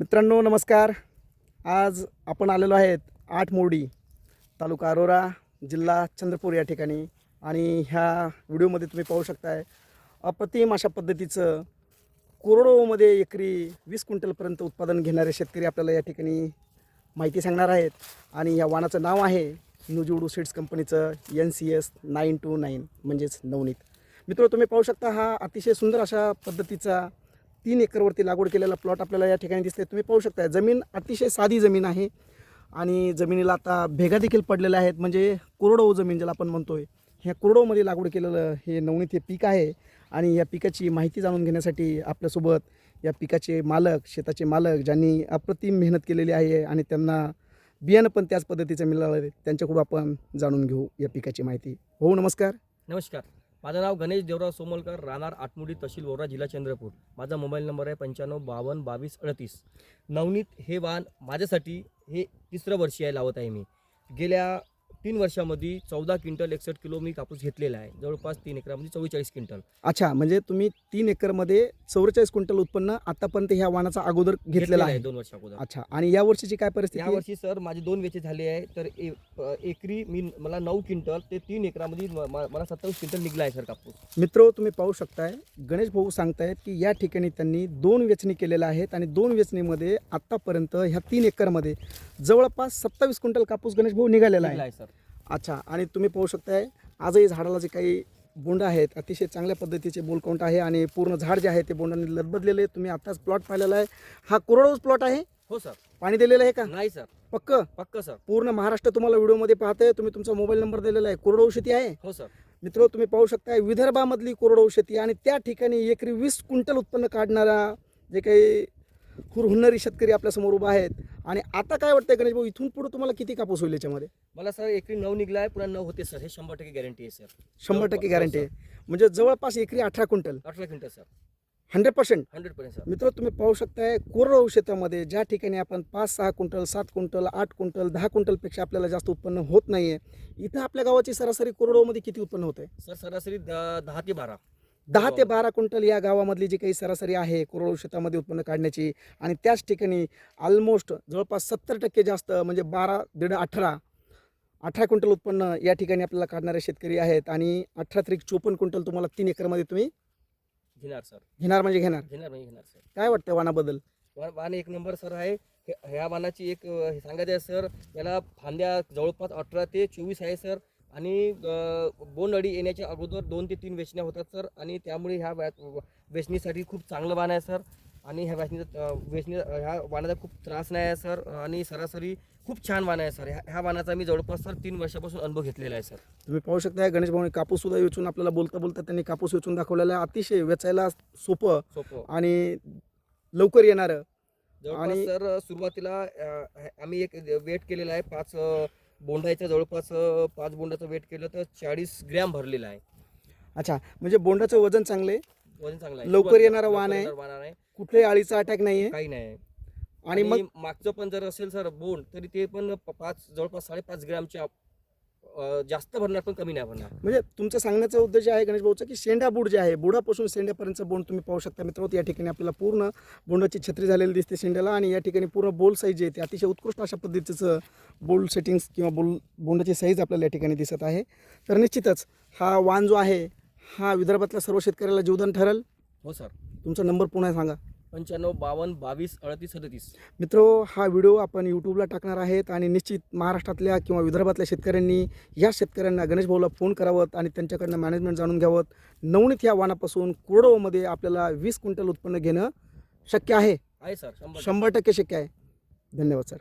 मित्रांनो नमस्कार. आज आपण आलेलो आहेत आठ मोडी तालुका अरोरा जिल्हा चंद्रपूर या ठिकाणी आणि ह्या व्हिडिओमध्ये तुम्ही पाहू शकताय अप्रतिम अशा पद्धतीचं कोरडोमध्ये एकरी वीस क्विंटलपर्यंत उत्पादन घेणारे शेतकरी आपल्याला या ठिकाणी माहिती सांगणार आहेत. आणि या वाणाचं नाव आहे न्यूजोडू सीड्स कंपनीचं N C S nine two nine म्हणजेच नवनीत. मित्र तुम्ही पाहू शकता हा अतिशय सुंदर अशा पद्धतीचा तीन एकरवरती लागवड केलेला प्लॉट आपल्याला या ठिकाणी दिसते तुम्ही पाहू शकता जमीन अतिशय साधी जमीन आहे आणि जमिनीला आता भेगा देखील पडलेल्या आहेत म्हणजे कोरडो जमीन ज्याला आपण म्हणतोय. ह्या कोरडवमध्ये लागवड केलेलं हे नवनीत हे पीक आहे आणि या पिकाची माहिती जाणून घेण्यासाठी आपल्यासोबत या पिकाचे मालक शेताचे मालक ज्यांनी अप्रतिम मेहनत केलेली आहे आणि त्यांना बियाणं पण त्याच पद्धतीचं मिळालं आहे त्यांच्याकडून आपण जाणून घेऊ या पिकाची माहिती. हो नमस्कार. नमस्कार. माझं नाव गणेश देवराव सोमलकर राहणार आटमुडी तहसील वोरा जिल्हा चंद्रपूर. माझा मोबाईल नंबर आहे पंच्याण्णव बावन्न बावीस अडतीस. नवनीत हे वाहन माझ्यासाठी हे तिसरं वर्षी आहे लावत आहे मी. गेल्या तीन वर्षामध्ये चौदा क्विंटल एकसष्ट किलो मी कापूस घेतलेला आहे. जवळपास तीन एकरामध्ये चव्वेचाळीस क्विंटल. अच्छा म्हणजे तुम्ही तीन एकरमध्ये चौवेचाळीस क्विंटल उत्पन्न आतापर्यंत ह्या वाणाचा अगोदर घेतलेलं आहे दोन वर्षा अगोदर. अच्छा आणि या वर्षीची काय परिस्थिती? या आहे? वर्षी सर माझे दोन वेचे झाले आहे. तर ए- अ, एकरी मी मला नऊ क्विंटल ते तीन एकरामध्ये म- म- मला सत्तावीस क्विंटल निघला आहे सर कापूस. मित्र तुम्ही पाहू शकताय गणेश भाऊ सांगतायत की या ठिकाणी त्यांनी दोन वेचणी केलेल्या आहेत आणि दोन वेचणीमध्ये आतापर्यंत ह्या तीन एकरमध्ये जवळपास सत्तावीस क्विंटल कापूस गणेश भाऊ निघालेला निघला आहे आहे सर. अच्छा आणि तुम्ही पाहू शकताय आजही झाडाला जे काही बोंड आहेत अतिशय चांगल्या पद्धतीचे बोल काउंट आहे आणि पूर्ण झाड जे आहे ते बोंडाने लदबदलेले आहे. तुम्ही आत्ताच प्लॉट पाहिलेला आहे. हा कोरडोस प्लॉट आहे? हो सर पाणी दिलेलं आहे का? नाही सर पक्क? पक्क सर पूर्ण महाराष्ट्र तुम्हाला व्हिडिओमध्ये पाहतंय. तुम्ही तुमचा मोबाईल नंबर दिलेला आहे. कोरडो शेती आहे? हो सर मित्र तुम्ही पाहू शकताय विदर्भामधली कोरडवाहू शेती आणि त्या ठिकाणी एकरी वीस क्विंटल उत्पन्न काढणारा जे काही हुरहुन्नरी शेतकरी आपल्यासमोर उभा आहेत. आणि आता काय वाटतंय गणेश भाऊ इथून पुढे तुम्हाला किती कापूस होईल याच्यामध्ये? मला सर एकरी नऊ निघला आहे पुन्हा नऊ होते सर. हे शंभर टक्के गॅरंटी आहे सर. शंभर टक्के गॅरंटी आहे. म्हणजे जवळपास एकरी अठरा क्विंटल. अठरा quintal sir. Hundred percent. Hundred percent sir. मित्र तुम्ही पाहू शकताय कोरडवाहू शेतामध्ये ज्या ठिकाणी आपण पाच सहा क्विंटल सात क्विंटल आठ क्विंटल दहा क्विंटलपेक्षा आपल्याला जास्त उत्पन्न होत नाहीये इथं आपल्या गावाची सरासरी कोरडवाहूमध्ये किती उत्पन्न होत आहे सर सरासरी दहा ते बारा. दहा ते बारा क्विंटल या गावामधली जी काही सरासरी आहे कोरडवाहू शेतामध्ये उत्पन्न काढण्याची आणि त्याच ठिकाणी ऑलमोस्ट जवळपास सत्तर टक्के जास्त म्हणजे बारा दीड अठरा अठरा क्विंटल उत्पन्न या ठिकाणी आपल्याला काढणारे शेतकरी आहेत आणि अठरा त्रिक चोपन्न क्विंटल तुम्हाला तीन एकरमध्ये तुम्ही घेणार सर. घेणार म्हणजे घेणार. घेणार नाही घेणार सर. काय वाटतं वाणाबद्दल वाण एक नंबर सर आहे. हे- ह्या वाणाची एक हे सांगायचं आहे सर. याला फांद्या जवळपास अठरा ते चोवीस आहे सर. आणि बोंडअळी येण्याच्या अगोदर दोन ते तीन वेचण्या होतात सर. आणि त्यामुळे ह्या व्या- वेचणीसाठी खूप चांगलं वाण आहे सर. आणि ह्या वेचणीचा वेचणी ह्या वाणाचा खूप त्रास नाही आहे सर. आणि सरासरी खूप छान वाण आहे सर. ह्या ह्या वाणाचा मी जवळपास सर तीन वर्षापासून अनुभव घेतलेला आहे सर. तुम्ही पाहू शकता गणेश भाऊने कापूस सुद्धा वेचून आपल्याला बोलता बोलता त्यांनी कापूस वेचून दाखवलेला आहे. अतिशय वेचायला सोपं सोपं. आणि लवकर येणारं. आणि- सर सुरुवातीला आम्ही एक वेट केलेला आहे पाच अ, बोंडाचं जवळपास अ, पाच बोंडाचं वेट केलं तर चाळीस ग्रॅम भरलेलं आहे. अच्छा म्हणजे बोंडाचं वजन चांगले वजन चांगलं आहे. लवकर येणारं लवकर आहे. येणारं वाण आहे. कुठल्याही आळीचा अटॅक नाही आहे काही नाही. आणि मग? मागचं पण जर असेल सर बोंड तरी ते पण प- पाच जवळपास साडेपाच ग्रॅमच्या जास्त भरणार पण कमी नाही भरणार. म्हणजे तुमचं सांगण्याचा उद्देश आहे गणेश भाऊचा की शेंडा बुड जे आहे बुडापासून शेंड्यापर्यंतचं बोंड तुम्ही पाहू शकता मित्र या ठिकाणी आपल्याला पूर्ण बोंडाची छत्री झालेली दिसते शेंड्याला आणि या ठिकाणी पूर्ण बोल साईज आहे ते अतिशय उत्कृष्ट अशा पद्धतीचं बोल सेटिंग्स किंवा बोल बोंडाची साईज आपल्याला या ठिकाणी दिसत आहे. तर निश्चितच हा वाण जो आहे हा विदर्भातल्या सर्व शेतकऱ्याला जीवदान ठरेल. हो सर. तुमचा नंबर पुन्हा सांगा. पंच्याण्णव बावन्न बावीस अडतीस सदतीस. मित्र हा व्हिडिओ आपण यूट्यूबला टाकणार आहेत आणि निश्चित महाराष्ट्रातल्या किंवा विदर्भातल्या शेतकऱ्यांनी या शेतकऱ्यांना गणेश भाऊला फोन करावं आणि त्यांच्याकडनं मॅनेजमेंट जाणून घ्यावं नवनीत या वाणापासून कोरडोमध्ये आपल्याला वीस क्विंटल उत्पन्न घेणं शक्य आहे. आहे सर. शंभर शंभर टक्के शक्य आहे. धन्यवाद सर.